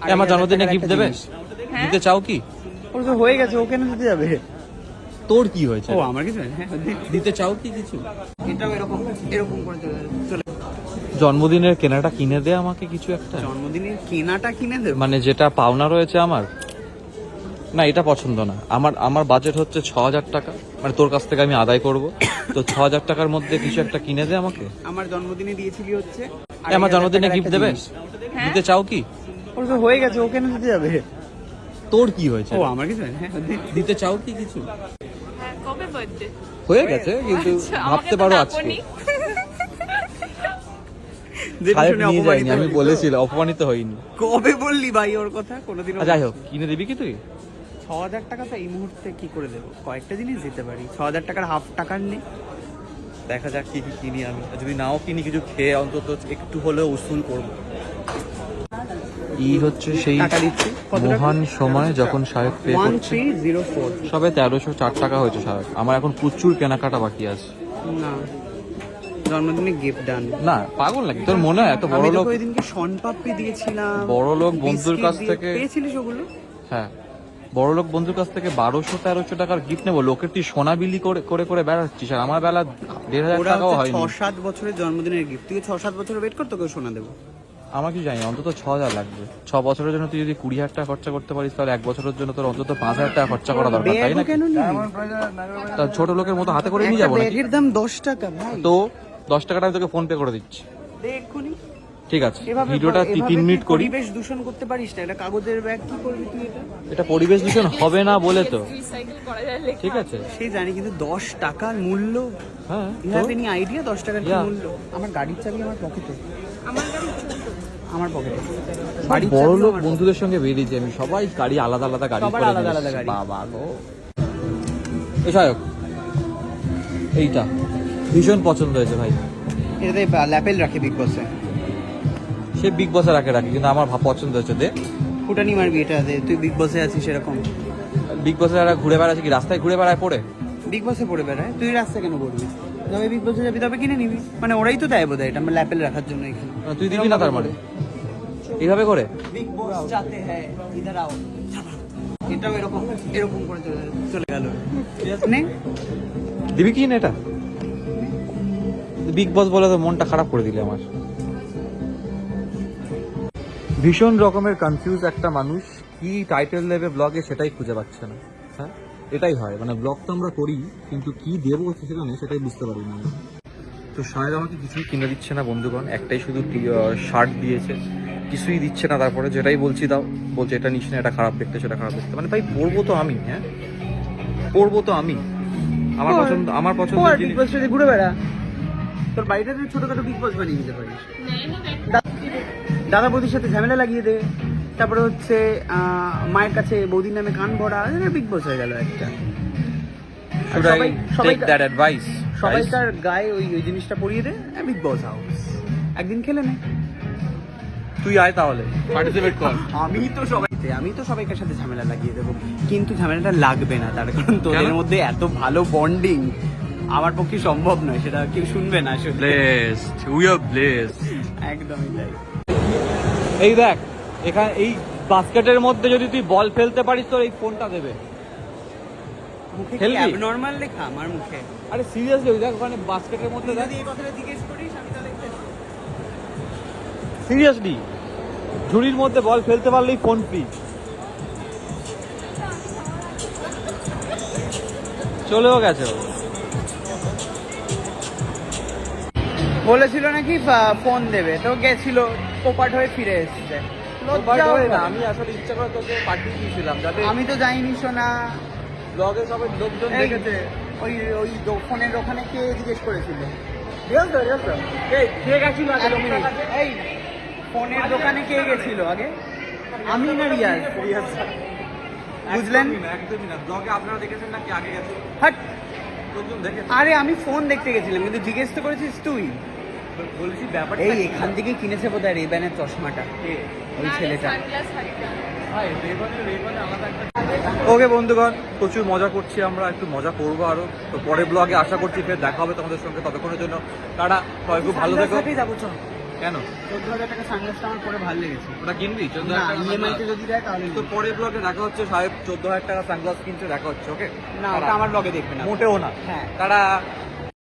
এ, আমার জন্মদিনে গিফট দেবে? দিতে চাও কি? ওর তো হয়ে গেছে ও কেন দিতে যাবে? তোর কি হয়েছে? ও আমার কিছু হ্যাঁ দিতে চাও কি কিছু? এটাও এরকম এরকম করে চলে জন্মদিনের কেনাটা কিনে দে আমাকে কিছু একটা। জন্মদিনের কেনাটা কিনে দে মানে যেটা পাওনা রয়েছে আমার? না এটা পছন্দ না। আমার আমার বাজেট হচ্ছে ছ হাজার টাকা। মানে তোর কাছ থেকে আমি আদায় করব। তো ছ হাজার টাকার মধ্যে কিছু একটা কিনে দে আমাকে। আমার জন্মদিনে দিয়েছিলি হচ্ছে এ, আমার জন্মদিনে গিফট দেবে? দিতে চাও কি? ওর তো হয়ে গেছে ও কেন দিতে যাবে? তোর কি হয়েছে? ও আমার কিছু হ্যাঁ দিতে চাও কি কিছু? হ্যাঁ কবে বার্থডে হয়ে গেছে কিন্তু ভাবতে পারো আজকে। আমি হলি। বলেছিলাম অপমানিত হইনি। কবে বললি ভাই ওর কথা? কোনোদিনও আচ্ছা, যাই হোক কিনে দিবি কি তুই? ছ হাজার টাকা তো এই মুহূর্তে কি করে দেবো? কয়েকটা জিনিস দিতে পারি। ছ হাজার টাকার হাফ টাকার নেই দেখা যাক কি কি কিনি আমি। যদি নাও কিনি কিছু খেয়ে অন্তত একটু হলেও উসুল করব। ই হচ্ছে সেই টাকা টাকা? মহান সময় যখন সাহেব পে করছে। সবে তেরোশো চার টাকা হয়েছে সাহেব আমার এখন প্রচুর কেনাকাটা বাকি আছে। না। জন্মদিনে গিফট ডান না পাগল নাকি? তোর মনে হয় এত বড় লোক ওই দিনকে শনপাপড়ি দিয়েছিলাম বড় লোক বন্ধুর কাছ থেকে- পেয়েছিলিস ওগুলো? হ্যাঁ। বড় লোক বন্ধুর কাছ থেকে বারোশো তেরোশো টাকার গিফট নেব। লোকের তুই সোনা বিলি করে করে করে বেড়াচ্ছিস? আর আমার বেলা দেড় হাজার টাকাও হচ্ছে ছ সাত বছরের জন্মদিনের গিফট তুই ছ সাত বছর ওয়েট কর তোকে সোনা দেবো। আমার কি জানি অন্তত ছ হাজার লাগবে। ছ বছরের জন্য তুই যদি কুড়ি হাজার টাকা খরচা করতে পারিস তাহলে এক বছরের জন্য তোর অন্তত পাঁচ হাজার টাকা খরচা করা দরকার তাই না কেন তা ছোট লোকের মতো হাতে করে নিয়ে যাব দাম দশ টাকা ভাই। তো দশ টাকাটা আমি তোকে ফোন পে করে দিচ্ছি। ঠিক আছে ভিডিওটা তিন মিনিট করি। পরিবেশ দূষণ করতে পারিস না এটা কাগজের ব্যাগ কি করবি তুই এটা? এটা পরিবেশ দূষণ হবে না বলে তো। রিসাইকেল করা যায় লেখা। ঠিক আছে। সেই জানি কিন্তু দশ টাকার মূল্য? হ্যাঁ ইউ? হ্যাভ এনি আইডিয়া দশ টাকার কি মূল্য? আমার গাড়ির চাবি আমার পকেটে আমার গাড়ি আমার পকেটে সব বড় লোক বন্ধুদের সঙ্গে বেরিয়েছি আমি সবাই গাড়ি আলাদা আলাদা গাড়ি করে আলাদা আলাদা গাড়ি। বাবা গো। এ সায়ক এইটা। ভীষণ পছন্দ হয়েছে ভাই। এটাতে ল্যাপেল রাখে বিগ বসে সে বিগ বসে রাখে রাখি কিন্তু আমার ভা- পছন্দ হচ্ছে দে ফুটানি মারবি এটা দে তুই বিগ বসে আছিস এরকম। বিগ বসে যারা ঘুরে বেড়াচ্ছে কি? রাস্তায় ঘুরে বেড়ায় পড়ে? বিগ বসে পড়ে বেড়ায়? তুই রাস্তা কেন পড়বি? তবে বিগ বসে যাবি তবে কিনে নিবি। মানে ওরাই তো দেয় বোধ এটা আমার ল্যাপেল রাখার জন্য এখানে। তুই দিবি না তার মানে? এইভাবে করে? বিগ বস যাতে হ্যাঁ ইধার আও এটাও এরকম এরকম করে চলে চলে গেল। নে। দিবি কি না এটা? বিগ বস বলে তো মনটা খারাপ করে দিলে আমার। ভীষণ রকমের কনফিউজ একটা মানুষ। কি টাইটেল দেবে ব্লগে সেটাই খুঁজে পাচ্ছে না। হ্যাঁ? এটাই হয়। মানে ব্লগ তো আমরা করি কিন্তু কি দেবো সেখানে সেটাই বুঝতে পারি না। তো শাহেদ আমাকে কিছুই কিনে দিচ্ছে না বন্ধুগণ। একটাই শুধু শার্ট দিয়েছে। কিছুই দিচ্ছে না তারপরে যেটাই বলছি দাও। বলছে এটা নিস না এটা খারাপ দেখতে সেটা খারাপ দেখতে। মানে ভাই পড়ব তো আমি হ্যাঁ? পড়ব তো আমি। আমার পছন্দ আমার পছন্দ ঘুরে বেড়া তোর বাড়িটা তুই ছোটখাটো বিগ বস বানিয়ে দিতে পারিস। দাদা বৌদির সাথে ঝামেলা লাগিয়ে দে। তারপরে হচ্ছে মায়ের কাছে বৌদির নামে কান ভরা বিগ বস হয়ে গেল একটা। সবাই সবাইকার গায়ে ওই ওই জিনিসটা পরিয়ে দে বিগ বস হাউস একদিন খেলে নে। তুই আয় তাহলে পার্টিসিপেট কর। আমি তো সবাই আমি তো সবাইকার সাথে ঝামেলা লাগিয়ে দেবো। কিন্তু ঝামেলাটা লাগবে না তার কারণ তোদের মধ্যে এত ভালো বন্ডিং আমার পক্ষে সম্ভব নয় সেটা কেউ শুনবে না আসলে উই আর ব্লেসড একদমই তাই। এই দেখ এখানে এই বাস্কেটের মধ্যে যদি তুই বল ফেলতে পারিস তোর এই ফোনটা দেবে। মুখে Healthy? অ্যাবনর্মাল লেখা আমার মুখে? আরে সিরিয়াসলি ওই দেখ ওখানে বাস্কেটের মধ্যে তুই দেখ। যদি এই কথাটা জিজ্ঞেস করিস আমি তাহলে সিরিয়াসলি ঝুড়ির মধ্যে বল ফেলতে পারলেই ফোন ফ্রি চলেও গেছে ও। বলেছিল নাকি ফোন দেবে। তো গেছিল। পোপাট হয়ে ফিরে এসেছে। আমি আসলে ইচ্ছা করে তোকে পাঠিয়ে দিয়েছিলাম যাতে আমি তো যাইনি শোনা ব্লগে সবাই লোকজন দেখেছে। ওই ওই ফোনের ওখানে কে জিজ্ঞেস করেছিল? এই কে ফোনের দোকানে কে গেছিল আগে? আমি না রিয়াজ? বুঝলেন? একদমই না ব্লগে আপনারা দেখেছেন নাকি আগে গেছে হাট। আরে আমি ফোন দেখতে গেছিলাম কিন্তু জিজ্ঞেস তো করেছিস তুই। বলছি ব্যাপারটা এই এখান থেকে কিনেছে বোধ হয় রেব্যানের চশমাটা ওই ছেলেটা। ওকে বন্ধুগণ প্রচুর মজা করছি আমরা একটু মজা করব আরও। তো পরের ব্লগে আশা করছি ফের দেখা হবে তোমাদের সঙ্গে ততক্ষণের জন্য। তারা সবাই খুব ভালো থেকো। কেন? চোদ্দ হাজার টাকা সানগ্লাসটা আমার পরে ভালো লেগেছে। ওটা কিনবি? চোদ্দ হাজার টাকা ইএমআই তে যদি দেয় তাহলে তো। পরের ব্লগে দেখা হচ্ছে সাহেব চোদ্দ হাজার টাকা সানগ্লাস কিনছে দেখা হচ্ছে ওকে না ওটা আমার ব্লগে দেখবে না। মোটেও না। হ্যাঁ। তারা